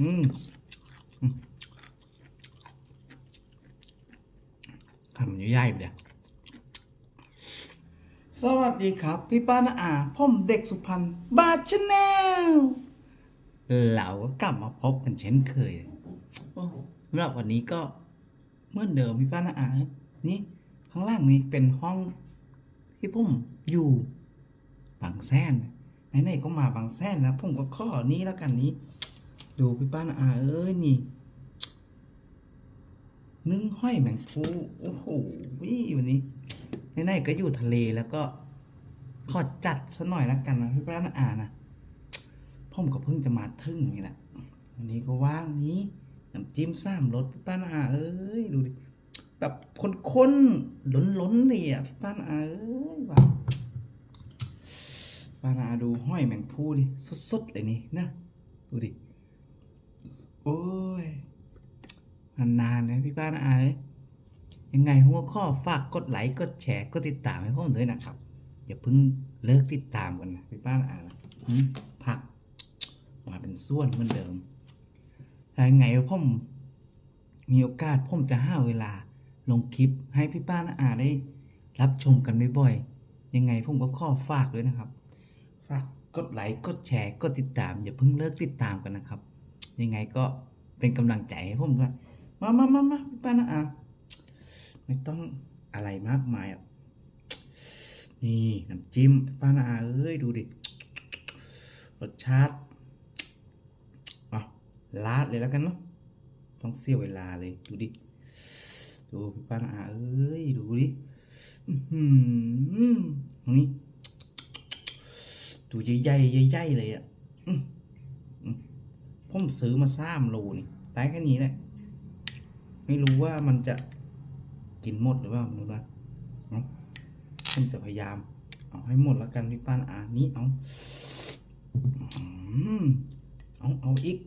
อืมคำย่อยๆไปเดียสวัสดีครับ พี่ป้านาอาผมเด็กสุพรรณบาชแนลเราก็กลับมาพบกันเช่นเคยสำหรับวันนี้ก็เหมื่อนเดิมพี่ป้านาอานี่ข้างล่างนี้เป็นห้องที่ผมอยู่บางแสนไหนๆก็มาบางแสนนะผมก็ข้อนี้แล้วกันนี้ ดูพี่ป้านาอาเอ้ยนี่ นึ่งห้อยแมงภูโอ้โหวิวันนี้ไหนๆก็อยู่ทะเลแล้วก็ ขอจัดซะหน่อยล้วกันนะพี่ป้านาอานะผมก็เพิ่งจะมาทึ่งนี่แหละวันนี้ก็ว่างนี้น้ำจิ้มสามรสพี่ป้านาอาเอ้ยดูดิแบบข้นๆล้นๆเลยอะพี่ป้านาอาเอ้ยว้าป้านาอาดูห้อยแมงภูดิสดๆเลยนี่นะ ดูดิ โอ้ย นานๆนะพี่ป้านะอายยังไงหัวข้อฝากกดไลค์กดแชร์กดติดตามให้ผมด้วยนะครับ อย่าเพิ่งเลิกติดตามกันนะพี่ป้านะอายนะหืมผัก มาเป็นส่วนเหมือนเดิมถ้ายังไงผมมีโอกาสผมจะห้าเวลาลงคลิปให้พี่ป้านะอาได้รับชมกันบ่อยๆ ยังไงผมก็ขอฝากด้วยนะครับ ฝากกดไลค์ กดแชร์ กดติดตาม อย่าเพิ่งเลิกติดตามกันนะครับ ยังไงก็เป็นกำลังใจให้ผมด้วยมามามามาพี่ป้านะอาไม่ต้องอะไรมากมายอะนี่น้ำจิ้มพี่ป้านะอาเอ้ยดูดิรสชาติอะลาดเลยแล้วกันเนาะต้องเสียเวลาเลยดูดิดูพี่ป้านะอาเอ้ยดูดิอือหือตรงนี้ดูใหญ่ๆใหญ่เลยอะ ผมซื้อมาสามโลนี่ได้แค่นี้แหละ ไม่รู้ว่ามันจะกินหมดหรือเปล่าไม่รู้นะเอาผมจะพยายาม เอาให้หมดแล้วกันพี่ป้านอ่านี้เอาเอาเอาอีก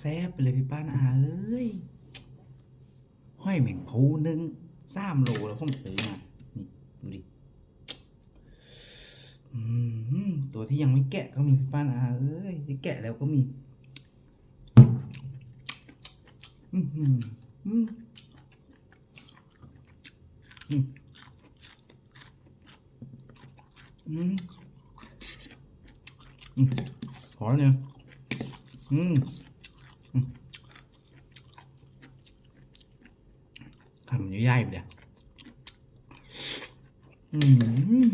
แซ่บๆไปเลยพี่ป้านอาเอ้ยห้อยแมงภูหนึ่งสามโลแล้วผมซื้อมานี่ดูดิ ตัวที่ยังไม่แกะก็มีพี่ป้านอาเอ้ยที่แกะแล้วก็มีอืมอืมอืมอืมอืมอืมขอเนี่ยอืมอืมทำย่อยๆไปเดี๋ยวอืม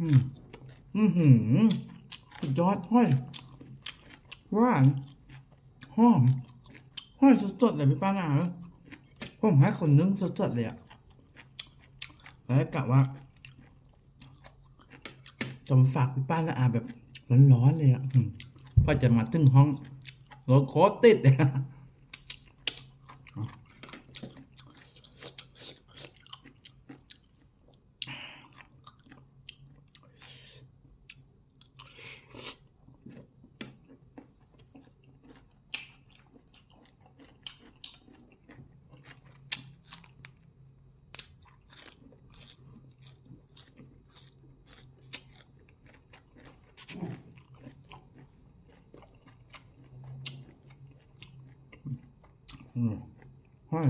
อืมอือหือสุดยอดห้อยหวานหอมห้อยสดๆเลยพี่ป้านาผมให้คนนึงสดๆเลยอะแล้วกะว่าจะมาฝากพี่ป้านาอาแบบร้อนๆเลยอะอืมก็จะมาถึงห้องรถโคตรติดเลย อืมห้อย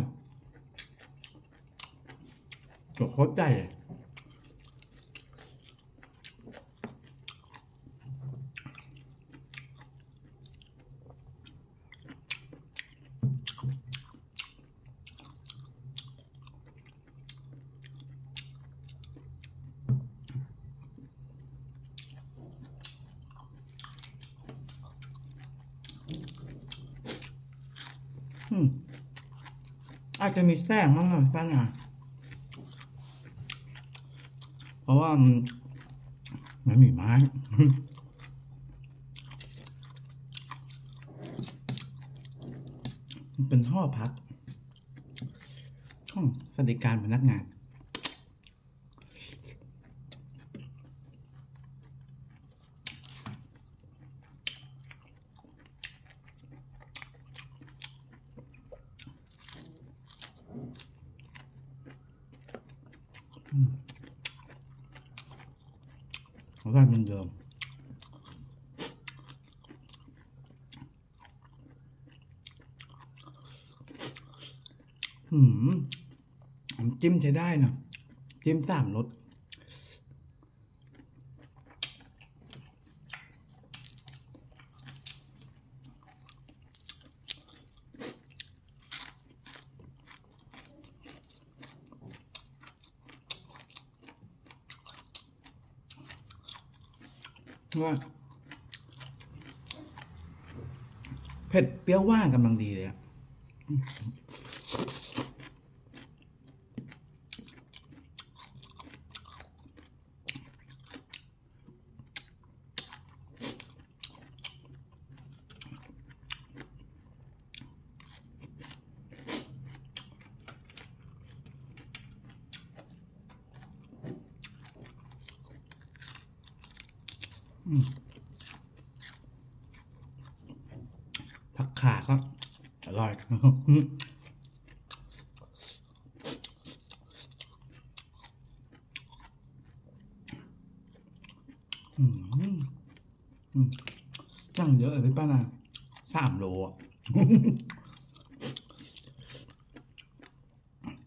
ตัวโคตรใหญ่เลยอืมอาจจะ มีแทรกมั้งนะพี่ป้านาเพราะว่ามันไม่มีไม้เป็นท่อพักห้องสวัสดิการพนักงาน รสชาติเหมือนเดิมหืมจิ้มใช้ได้นะจิ้มสามรส เผ็ดเปรี้ยวหว่านกำลังดีเลยอะ ผักขาก็อร่อยอืมอืมจังเยอะเลยพี่ป้านะสามโลอะ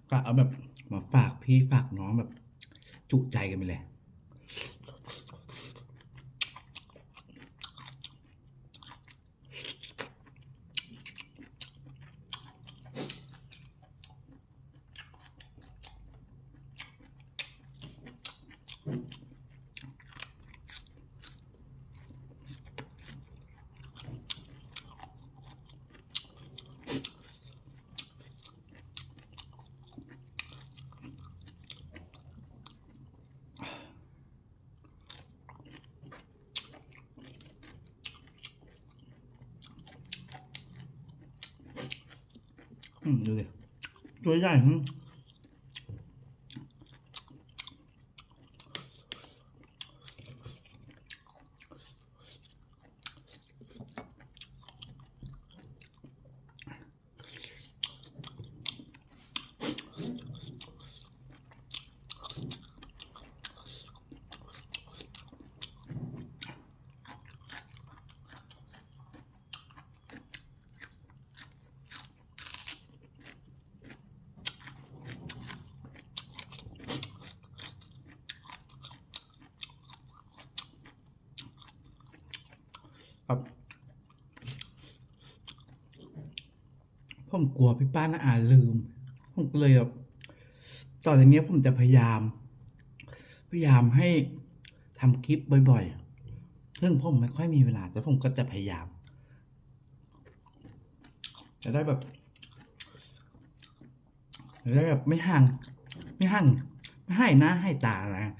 กะเอาแบบมาฝากพี่ฝากน้องแบบจุใจกันไปเลย อืมดูดิตัวใผมกลัวพี่ป้านะอาลืม ผมก็เลยแบบต่อจากนี้ผมจะพยายาม พยายามให้ทำคลิปบ่อยๆ ซึ่งผมไม่ค่อยมีเวลา แต่ผมก็จะพยายาม จะได้แบบจะได้แบบไม่ห่าง ไม่ห่าง ไม่ให้หน้าให้ตานะ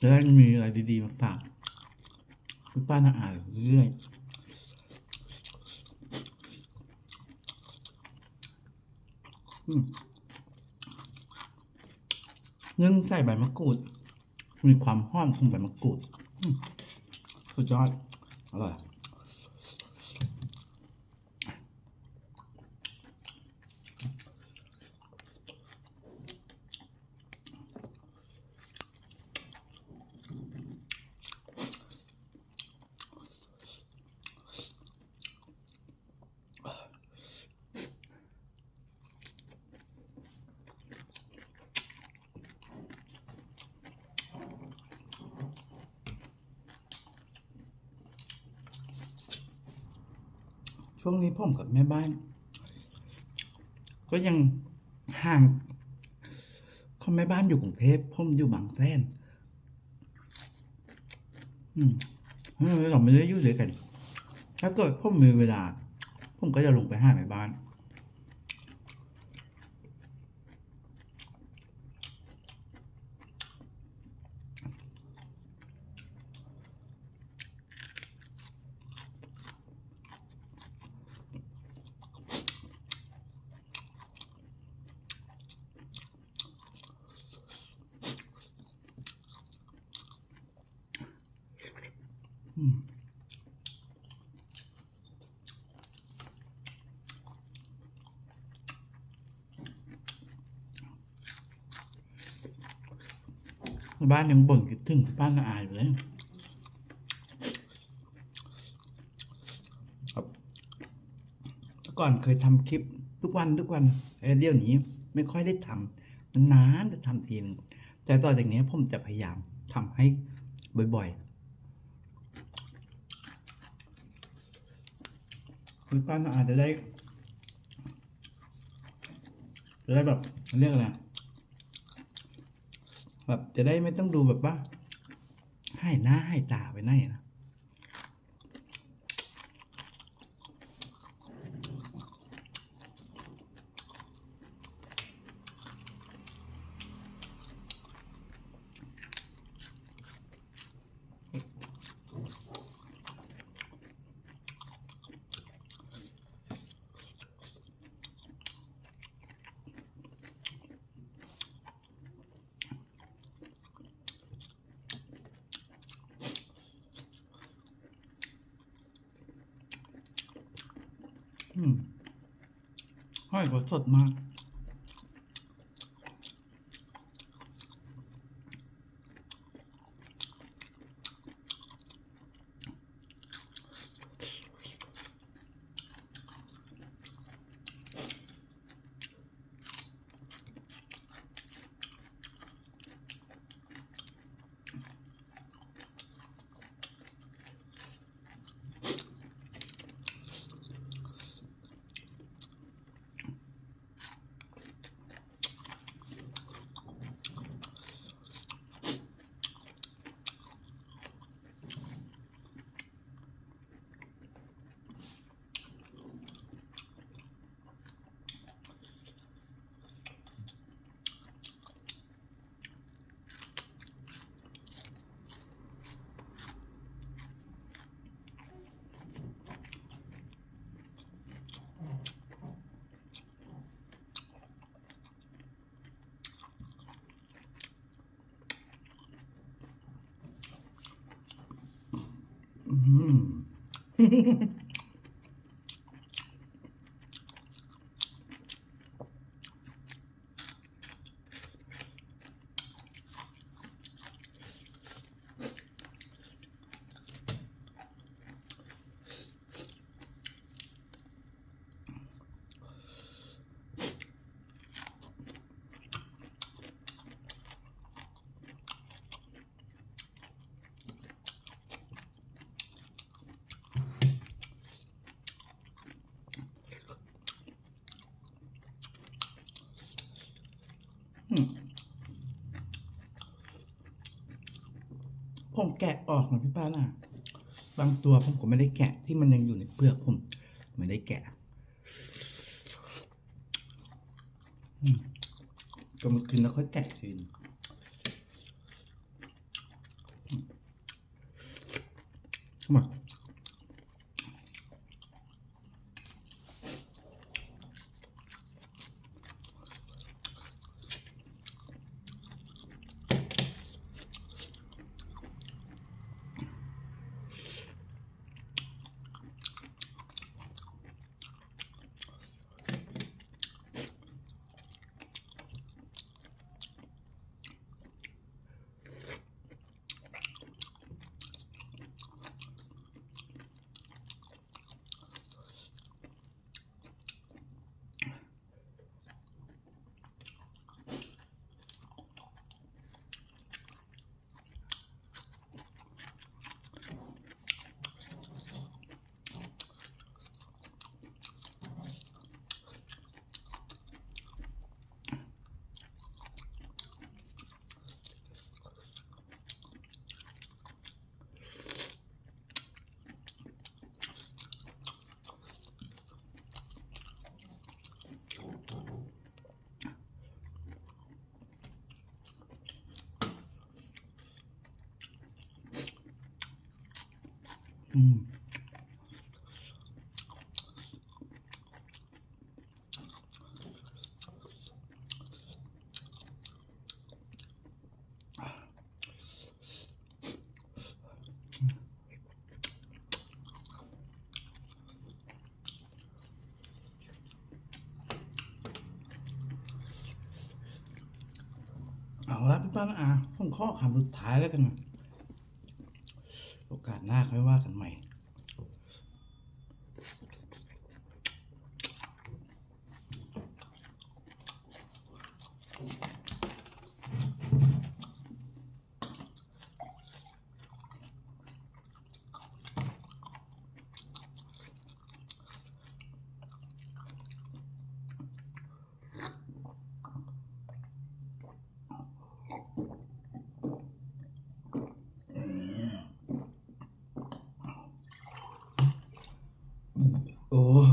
จะได้มีอะไรดีๆมาฝาก คุณป้านาอ่านเรื่อยอืมนึ่งใส่ใบมะกรูด มีความหอมของใบมะกรูดสุดยอดอร่อย ช่วงนี้ผมกับแม่บ้าน ก็ยังห่างคนแม่บ้านอยู่กรุงเทพผมอยู่บางแสนอืมเราไม่ได้อยู่ด้วยกัน ถ้าเกิดผมมีเวลา ผมก็จะลงไปหาแม่บ้าน บ้านยังบ่นคิดถึงบ้านนาอายอยู่เลยครับเมื่อก่อนเคยทำคลิปทุกวันทุกวันเออเดี๋ยวนี้ไม่ค่อยได้ทำนานๆจะทำทีนึงแต่ต่อจากนี้ผมจะพยายามทำให้บ่อยๆคุณป้านาอาจจะได้จะได้แบบเรียกอะไร แบบจะได้ไม่ต้องดูแบบว่าให้หน้าให้ตาไปไหนนะอืม ห้อย ก็สดมาก อืม ผมแกะออกนะพี่ป้าน่ะ บางตัวผมก็ไม่ได้แกะที่มันยังอยู่ในเปลือกผม ไม่ได้แกะก็มากินแล้วค่อยแกะทีนึงอืมมา อืมเอาละพี่ป้านะอาผมข้อคำสุดท้ายแล้วกันนะ กาสหน้าค่อยว่ากันใหม่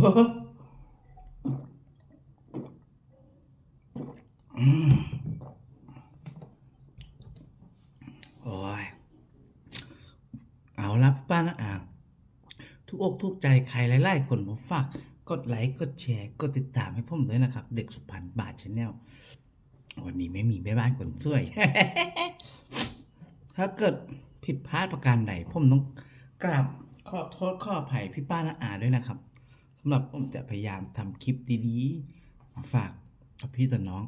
โอ้ย เอาละพี่ป้านะอ่างทุกอกทุกใจใครหลายๆคนผมฝาก กดไลค์ กดแชร์ กดติดตามให้ผมด้วยนะครับ เด็กสุพรรณบาทชาแนลวันนี้ไม่มีแม่บ้านคนช่วย ถ้าเกิดผิดพลาดประการใดผมต้องกราบขอโทษขออภัยพี่ป้านาอาด้วยนะครับ สำหรับผมจะพยายามทำคลิปดีๆมาฝากกับพี่ต่อน้อง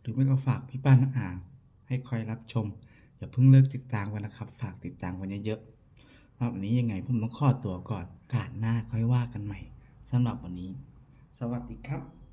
หรือไม่ก็ฝากพี่ป้านาอาให้คอยรับชม อย่าเพิ่งเลิกติดตามกันนะครับ ฝากติดตามกันเยอะๆรับวันนี้ยังไงผมต้องขอตัวก่อนการหน้าค่อยว่ากันใหม่สำหรับวันนี้ สวัสดีครับ